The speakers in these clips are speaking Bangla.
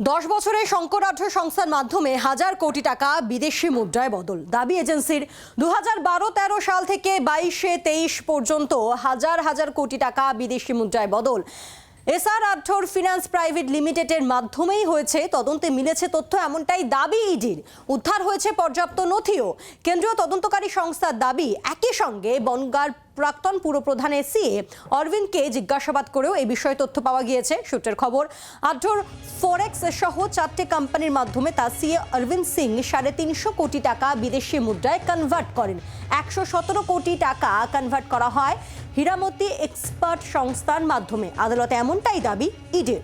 দশ বছরে শঙ্করাঢ্য সংস্থার মাধ্যমে হাজার কোটি টাকা বিদেশি মুদ্রায় বদল। দাবি এজেন্সির দু হাজার বারো তেরো সাল থেকে বাইশে তেইশ পর্যন্ত হাজার হাজার কোটি টাকা বিদেশি মুদ্রায় বদল। এসআর আঠোর ফিনান্স প্রাইভেট লিমিটেডের মাধ্যমেই হয়েছে, তদন্তে মিলেছে তথ্য এমনটাই দাবি ইডির। উদ্ধার হয়েছে পর্যাপ্ত নথিও। কেন্দ্রীয় তদন্তকারী সংস্থার দাবি একই সঙ্গে বনগার প্রাক্তন পুরপ্রধানের সিএ অরবিন্দকে জিজ্ঞাসাবাদ করেও এই বিষয়ে তথ্য পাওয়া গিয়েছে। সূত্রের খবর আঠোর ফরেক্স সহ চারটে কোম্পানির মাধ্যমে তার সিএ অরবিন্দ সিং সাড়ে তিনশো কোটি টাকা বিদেশি মুদ্রায় কনভার্ট করেন। একশো সতেরো কোটি টাকা কনভার্ট করা হয়। হীরামতি এক্সপার্ট সংস্থার মাধ্যমে। আদালতে এমনটাই দাবি ইডির।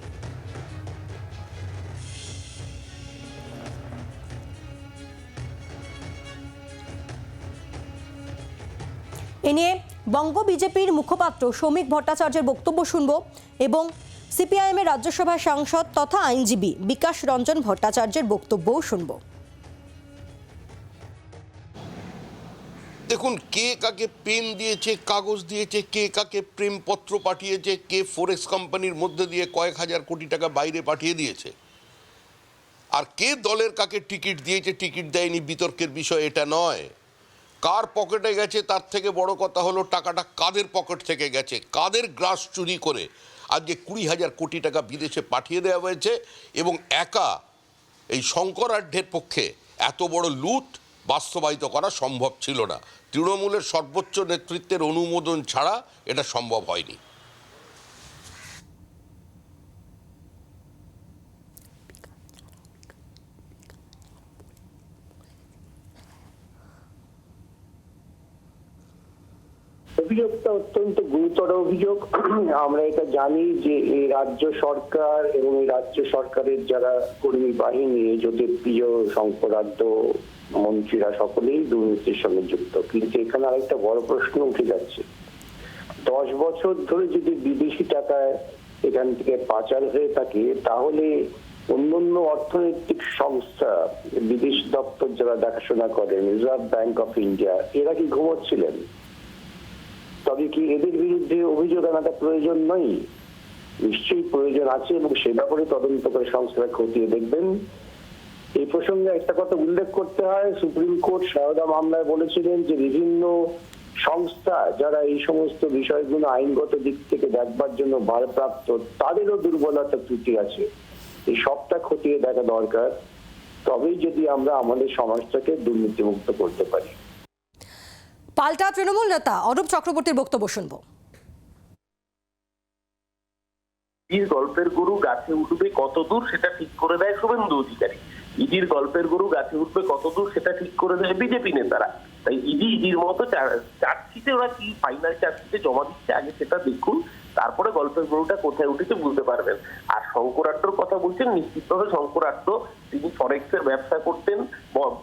এ নিয়ে বঙ্গ বিজেপির মুখপাত্র শ্রমিক ভট্টাচার্যের বক্তব্য শুনব এবং সিপিআইএমের রাজ্যসভা সাংসদ তথা আইনজীবী বিকাশ রঞ্জন ভট্টাচার্যের বক্তব্যও শুনব। দেখুন, কে কাকে পেন দিয়েছে, কাগজ দিয়েছে, কে কাকে প্রেমপত্র পাঠিয়েছে, কে ফরেক্স কোম্পানির মধ্যে দিয়ে কয়েক হাজার কোটি টাকা বাইরে পাঠিয়ে দিয়েছে। আর কে দলের কাকে টিকিট দিয়েছে, টিকিট দেয়নি বিতর্কের বিষয় এটা নয়। কার পকেটে গেছে, তার থেকে বড় কথা হলো টাকাটা কাদের পকেট থেকে গেছে, কাদের গ্রাস চুরি করে। আজকে কুড়ি হাজার কোটি টাকা বিদেশে পাঠিয়ে দেওয়া হয়েছে এবং একা এই শঙ্করাঢ্যের পক্ষে এত বড় লুট বাস্তবায়িত করা সম্ভব ছিল না। তৃণমূলের সর্বোচ্চ নেতৃত্বের অনুমোদন ছাড়া এটা সম্ভব হয়নি। অভিযোগটা অত্যন্ত গুরুতর অভিযোগ। আমরা এটা জানি যে এই রাজ্য সরকার এবং এই রাজ্য সরকারের যারা কর্মী বাহিনী, জ্যোতিপ্রিয় শঙ্করাধ্য মন্ত্রীরা সকলেই দুর্নীতির সঙ্গে যুক্ত। কিন্তু এখানে আরেকটা বড় প্রশ্ন উঠে যাচ্ছে। দশ বছর ধরে যদি বিদেশি টাকায় এখান থেকে পাচার হয়ে থাকে, তাহলে অন্যান্য অর্থনৈতিক সংস্থা, বিদেশ দপ্তর যারা দেখাশোনা করেন রিজার্ভ ব্যাংক অফ ইন্ডিয়া এরা কি ঘুমোচ্ছিলেন? তবে কি এদের বিরুদ্ধে অভিযোগ আনাটা প্রয়োজন নয়? নিশ্চয়ই প্রয়োজন আছে এবং সে ব্যাপারে তদন্ত করে সংস্থারা খতিয়ে দেখবেন। এই প্রসঙ্গে একটা কথা উল্লেখ করতে হয়। সুপ্রিম কোর্ট সারদা মামলায় বলেছিলেন যে বিভিন্ন সংস্থা যারা এই সমস্ত বিষয়গুলো আইনগত দিক থেকে দেখবার জন্য ভারপ্রাপ্ত, তাদেরও দুর্বলতা ত্রুটি আছে। এই সবটা খতিয়ে দেখা দরকার। তবেই যদি আমরা আমাদের সমাজটাকে দুর্নীতিমুক্ত করতে পারি। পাল্টা তৃণমূল নেতা অরূপ চক্রবর্তীর বক্তব্য শুনব। ইডির গল্পের গরু গাছে উঠবে কত দূর সেটা ঠিক করে দেয় শুভেন্দু অধিকারী। ইডির গল্পের গরু গাছে উঠবে কত দূর সেটা ঠিক করে দেয় বিজেপি নেতারা। তাই ইডি ইডির মতো চার- চার্জশিটে ওরা কি ফাইনাল চার্জশিটে জমা দিচ্ছে আগে সেটা দেখুন। তারপরে গল্পের গরুটা কোথায় উঠেছে বুঝতে পারবেন। আর শঙ্করাট্টর কথা বলছেন নিশ্চিতভাবে শঙ্করাট্ট, তিনি ফরেক্সের ব্যবসা করতেন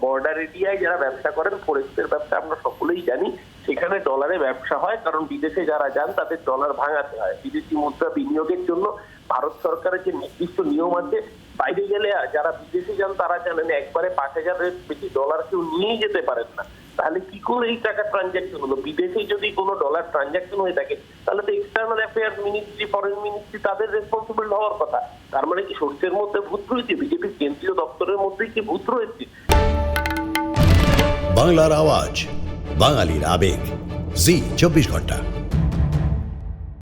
বর্ডার এরিয়ায় যারা ব্যবসা করেন, ফরেক্সের ব্যবসা আমরা সকলেই জানি, সেখানে ডলারে ব্যবসা হয়, কারণ বিদেশে যারা যান তাদের ডলার ভাঙাতে হয়। বিদেশি মুদ্রা বিনিয়োগের জন্য ভারত সরকারের যে নির্দিষ্ট নিয়ম আছে, বাইরে গেলে যারা বিদেশে যান তারা জানেন, একবারে পাঁচ হাজারের বেশি ডলার কেউ নিয়ে যেতে পারেন না। তাহলে কি করে এই টাকা ট্রানজাকশন হলো? বিদেশে যদি কোনো ডলার ট্রানজাকশন হয়ে থাকে, তাহলে তো external affair ministry foreign ministry তাদের রেসপন্সিবল হওয়ার কথা। তার মানে কি সর্ষের মধ্যে ভূত রয়েছে? বিজেপির কেন্দ্রীয় দপ্তরের মধ্যেই কি ভূত রয়েছে? বাংলার আওয়াজ, বাঙালির আবেগ। জি, চব্বিশ ঘণ্টা।